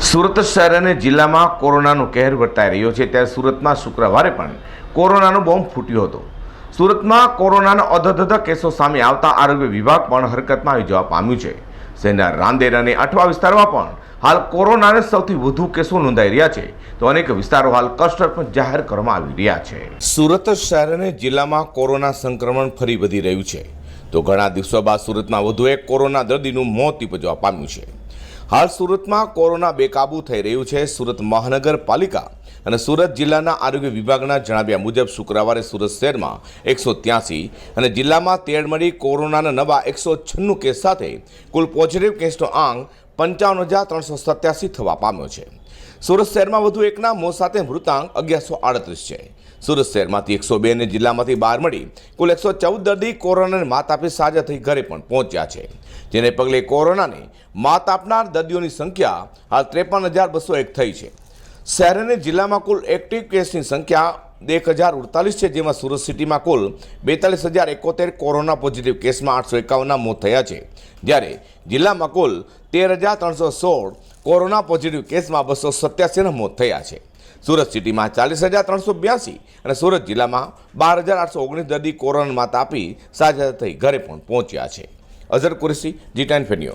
સુરત શહેર અને જિલ્લામાં કોરોનાનો કહેર વર્તાઈ રહ્યો છે. ત્યારે સુરતમાં શુક્રવારે પણ કોરોનાનો બોમ્બ ફૂટ્યો હતો. સુરતમાં કોરોનાના અધધધ કેસો સામે આવતા આરોગ્ય વિભાગ પણ હરકતમાં આવી જવા પામ્યું છે. શહેરના રાંદેર અને અઠવા વિસ્તારમાં પણ હાલ કોરોનાને સૌથી વધુ કેસો નોંધાઈ રહ્યા છે. તો અનેક વિસ્તારો હાલ ક્લસ્ટર પણ જાહેર કરવામાં આવી રહ્યા છે. સુરત શહેર અને જિલ્લામાં કોરોના સંક્રમણ ફરી વધી રહ્યું છે. તો ઘણા દિવસો બાદ સુરતમાં વધુ એક કોરોના દર્દીનું મોત નિપજવા પામ્યું છે. હાલ સુરતમાં કોરોના બેકાબૂ થઈ રહ્યું છે. સુરત મહાનગરપાલિકા અને સુરત જિલ્લાના આરોગ્ય વિભાગના જણાવ્યા મુજબ શુક્રવારે સુરત શહેરમાં એકસો ત્યાસી અને જિલ્લામાં તેર મળી કોરોનાના નવા એકસો છન્નું કેસ સાથે કુલ પોઝિટિવ કેસનો આંક પંચાવન હજાર ત્રણસો સત્યાસી થવા પામ્યો છે. સુરત શહેરમાં વધુ એકના મોત સાથે મૃતાંક અગિયારસો આડત્રીસ છે. સુરત શહેરમાંથી એકસો બે અને જિલ્લામાંથી બાર મળી કુલ એકસો ચૌદ દર્દી કોરોનાને માત આપી સાજા થઈ ઘરે પણ પહોંચ્યા છે. જેને પગલે કોરોનાને માત આપનાર દર્દીઓની સંખ્યા હાલ ત્રેપન હજાર બસો એક થઈ છે. શહેર અને જિલ્લામાં કુલ એક્ટિવ કેસની સંખ્યા એક હજાર અડતાલીસ છે, જેમાં સુરત સિટીમાં કુલ બેતાલીસ હજાર એકોતેર કોરોના પોઝિટિવ કેસમાં આઠસો એકાવનના મોત થયા છે. જ્યારે જિલ્લામાં કુલ તેર હજાર ત્રણસો સોળ કોરોના પોઝિટિવ કેસમાં બસો સત્યાસીના મોત થયા છે. સુરત સિટીમાં ચાલીસ હજાર ત્રણસો બ્યાસી અને સુરત જિલ્લામાં બાર હજાર આઠસો ઓગણીસ દર્દી કોરોના માત આપી સાજા થઈ ઘરે પણ પહોંચ્યા છે. અઝર કુરેશી જી ટેન ફેન્યુઓ